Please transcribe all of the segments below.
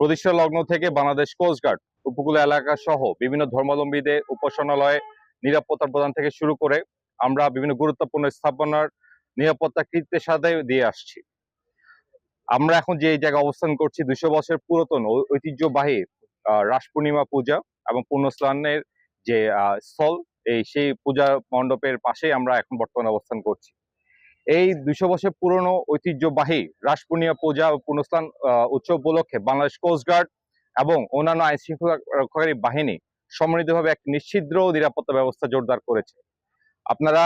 প্রতিষ্ঠা লগ্ন থেকে বাংলাদেশ কোস্টগার্ড উপকূল এলাকা সহ বিভিন্ন ধর্মাবলম্বীদের উপাসনালয়ে নিরাপত্তা প্রদান থেকে শুরু করে আমরা বিভিন্ন গুরুত্বপূর্ণ স্থাপনার নিরাপত্তা কৃত্যের সাথে দিয়ে আসছি। আমরা এখন যে এই জায়গায় অবস্থান করছি দুশো বছর পুরাতন ঐতিহ্যবাহী রাস পূর্ণিমা পূজা এবং পুণ্যস্নানের যে স্থল, এই সেই পূজা মণ্ডপের পাশেই আমরা এখন বর্তমানে অবস্থান করছি। এই দুশো বছর পুরনো ঐতিহ্যবাহী রাস পূর্ণিমা পূজা ও পুনস্থান উৎসব উপলক্ষে বাংলাদেশ কোস্টগার্ড এবং অন্যান্য আইন রক্ষাকারী বাহিনী সম্মিলিতভাবে এক নিশ্চিদ্র নিরাপত্তা ব্যবস্থা জোরদার করেছে। আপনারা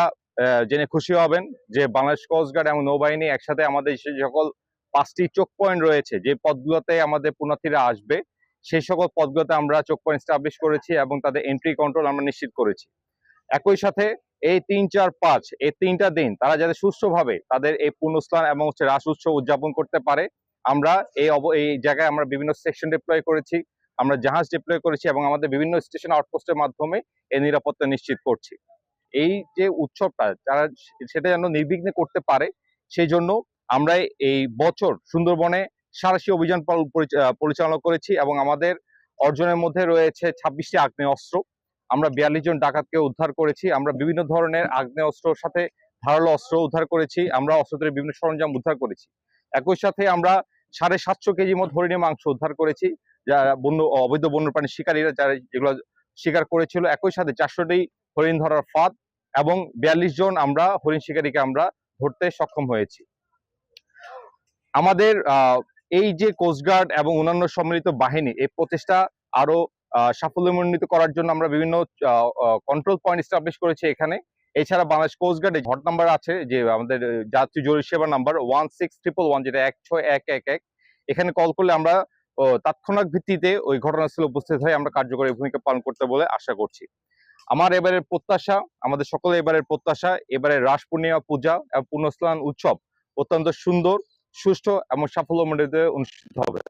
জেনে খুশি হবেন যে বাংলাদেশ কোস্টগার্ড এবং নৌবাহিনী একসাথে আমাদের সকল পাঁচটি চোক পয়েন্ট রয়েছে, যে পদগুলোতে আমাদের পুণ্যার্থীরা আসবে, সেই সকল পদগুলোতে আমরা চোক পয়েন্ট স্টাবলিশ করেছি এবং তাদের এন্ট্রি কন্ট্রোল আমরা নিশ্চিত করেছি। একই সাথে এই তিন, চার, পাঁচ, এই তিনটা দিন তারা যাতে সুষ্ঠুভাবে তাদের এই পুণ্যস্থান এবং হচ্ছে রাস উৎসব উদযাপন করতে পারে। আমরা এই এই জায়গায় আমরা বিভিন্ন সেকশন ডিপ্লয় করেছি, আমরা জাহাজ ডিপ্লয় করেছি এবং আমাদের বিভিন্ন স্টেশন আউটপোস্টের মাধ্যমে এই নিরাপত্তা নিশ্চিত করছি। এই যে উৎসবটা তারা সেটা যেন নির্বিঘ্নে করতে পারে সেই জন্য আমরা এই বছর সুন্দরবনে সারাশি অভিযান পরিচালনা করেছি এবং আমাদের অর্জনের মধ্যে রয়েছে ছাব্বিশটি আগ্নেয় অস্ত্র আমরা বিয়াল্লিশ জন ডাকাতকে উদ্ধার করেছি, আমরা বিভিন্ন ধরনের আগ্নেয় অস্ত্রর সাথে ধারালো অস্ত্র উদ্ধার করেছি, আমরা অস্ত্রের বিভিন্ন সরঞ্জাম উদ্ধার করেছি। একই সাথে আমরা সাড়ে সাতশো কেজি মতো হরিণের মাংস উদ্ধার করেছি, যা বন্য, অবৈধ বন্যপ্রাণী শিকারীরা যারা যেগুলো শিকার করেছিল, একই সাথে চারশোটি হরিণ ধরার ফাঁদ এবং বিয়াল্লিশ জন আমরা হরিণ শিকারীকে আমরা ধরতে সক্ষম হয়েছি। আমাদের এই যে কোস্টগার্ড এবং অন্যান্য সম্মিলিত বাহিনী, এই প্রচেষ্টা আরও সাফল্যমণ্ডিত করার জন্য আমরা বিভিন্ন কন্ট্রোল পয়েন্ট এস্টাবলিশ করেছি এখানে। এছাড়া বাংলাদেশ কোস্টগার্ডে হট নাম্বার আছে, যে আমাদের যাত্রী জরুরি সেবা number one six triple one যেটা এক ছয় এক এক এক, এখানে কল করলে আমরা তাৎক্ষণিক ভিত্তিতে ওই ঘটনাস্থলে উপস্থিত হয়ে আমরা কার্যকরী ভূমিকা পালন করতে বলে আশা করছি। আমার এবারের প্রত্যাশা, আমাদের সকলে এবারের প্রত্যাশা এবারে রাস পূর্ণিমা পূজা এবং পুণ্যস্নান উৎসব অত্যন্ত সুন্দর, সুষ্ঠু এবং সাফল্যমণ্ডিত অনুষ্ঠিত হবে।